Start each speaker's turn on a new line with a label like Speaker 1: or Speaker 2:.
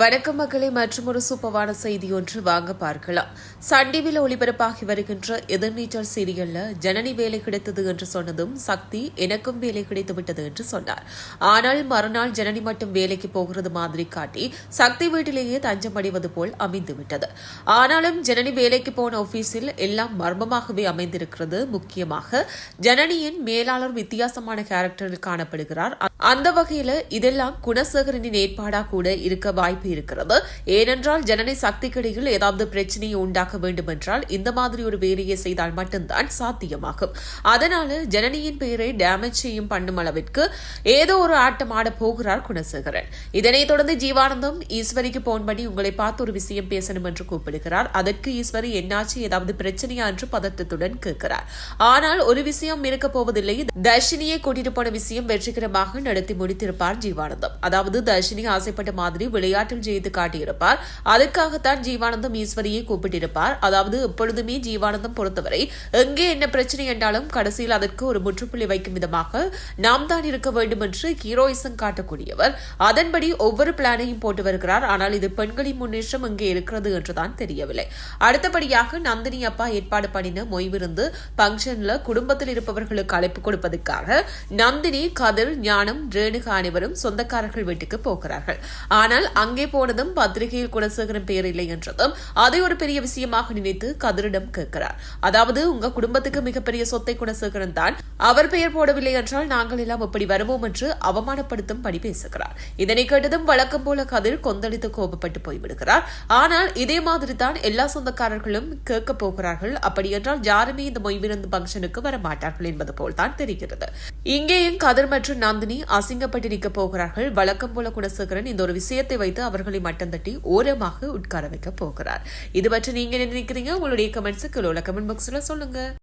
Speaker 1: வணக்கம் மக்களை மற்றும் ஒரு சூப்பவான செய்தி ஒன்று வாங்க பார்க்கலாம். சண்டிவில் ஒளிபரப்பாகி வருகின்ற எதிர்நீச்சல் சீரியல்ல ஜனனி வேலை கிடைத்தது என்று சொன்னதும் சக்தி எனக்கும் வேலை கிடைத்து விட்டது என்று சொன்னார். ஆனால் மறுநாள் ஜனனி மட்டும் வேலைக்கு போகிறது மாதிரி காட்டி சக்தி வீட்டிலேயே தஞ்சம் அடைவது போல் அமைந்து விட்டது ஆனாலும் ஜனனி வேலைக்கு போன ஆபீஸில் எல்லாம் மர்மமாகவே அமைந்திருக்கிறது. முக்கியமாக ஜனனியின் மேலாளர் வித்தியாசமான கேரக்டரில் காணப்படுகிறார். அந்த வகையில இதெல்லாம் குணசேகரனின் ஏற்பாடா கூட இருக்க வாய்ப்பு இருக்கிறது. ஏனென்றால் ஜனனி சக்திக்கிடையில் ஏதாவது பிரச்சனையை உண்டாக்க வேண்டும் என்றால் இந்த மாதிரி ஒரு வேலையை செய்தால் மட்டும்தான் சாத்தியமாகும். அதனால ஜனனியின் பெயரை டேமேஜ் செய்யும் பண்ணும் அளவிற்கு ஏதோ ஒரு ஆட்டம் ஆட போகிறார் குணசேகரன். இதனைத் தொடர்ந்து ஜீவானந்தம் ஈஸ்வரிக்கு போன் பண்ணி உங்களை பார்த்து ஒரு விஷயம் பேசணும் என்று கூப்பிடுகிறார். அதற்கு ஈஸ்வரி என்னாச்சு ஏதாவது பிரச்சனையா என்று பதட்டத்துடன் கேட்கிறார். ஆனால் ஒரு விஷயம் இருக்க போவதில்லை. தர்ஷினியை கூட்டிட்டு போன விஷயம் வெற்றிகரமாக நடத்தி முடித்திருப்பார் ஜீவானந்தம். அதாவது தர்ஷினி ஆசைப்பட்ட மாதிரி விளையாட்டில் செய்து காட்டியிருப்பார். அதுக்காகத்தான் ஜீவானந்தம் ஈஸ்வரியை கூப்பிட்டிருப்பார். அதாவது எப்பொழுதுமே ஜீவானந்தம் பொறுத்தவரை எங்கே என்ன பிரச்சனை என்றாலும் கடைசியில் அதற்கு ஒரு முற்றுப்புள்ளி வைக்கும் விதமாக நாம் தான் இருக்க வேண்டும் என்று ஹீரோயிசம் காட்டக்கூடியவர். அதன்படி ஒவ்வொரு பிளானையும் போட்டு வருகிறார். ஆனால் இது பெண்களின் முன்னேற்றம் இங்கே இருக்கிறது என்றுதான் தெரியவில்லை. அடுத்தபடியாக நந்தினி அப்பா ஏற்பாடு பண்ணின மொய்விருந்து பங்கன்ல குடும்பத்தில் இருப்பவர்களுக்கு அழைப்பு கொடுப்பதற்காக நந்தினி கதிர் ஞானம் ரேணுகா அனைவரும் சொந்தக்காரர்கள் வீட்டுக்கு போகிறார்கள். ஆனால் அங்கே போனதும் பத்திரிகையில் குணசேகரன் பெயர் இல்லை என்றதும் அதை ஒரு பெரிய விஷயமாக நினைத்து கதிரிடம் கேட்கிறார். அதாவது உங்க குடும்பத்துக்கு மிகப்பெரிய சொத்தை குணசேகரன் தான். அவர் பெயர் போடவில்லை என்றால் நாங்கள் எல்லாம் எப்படி வருவோம் என்று அவமானப்படுத்தும் படி பேசுகிறார். இதனை கேட்டதும் வழக்கம் போல கதிர் கொந்தளித்து கோபப்பட்டு போய்விடுகிறார். ஆனால் இதே மாதிரி தான் எல்லா சொந்தக்காரர்களும் கேட்க போகிறார்கள். அப்படி என்றால் யாருமே இந்த மொய்விருந்து பங்கனுக்கு வர மாட்டார்கள் என்பது போல் தான் தெரிகிறது. இங்கேயும் கதிர் மற்றும் நந்தினி அசிங்கப்பட்டு நிற்க போகிறார்கள். வழக்கம் போல குணசேகரன் இந்த ஒரு விஷயத்தை வைத்து அவர்களை மட்டம் தட்டி ஓரமாக உட்கார வைக்க போகிறார். இது பற்றி நீங்க என்ன நினைக்கிறீங்க? உங்களுடைய கமெண்ட்ஸுக்கு கமெண்ட் பாக்ஸ்ல சொல்லுங்க.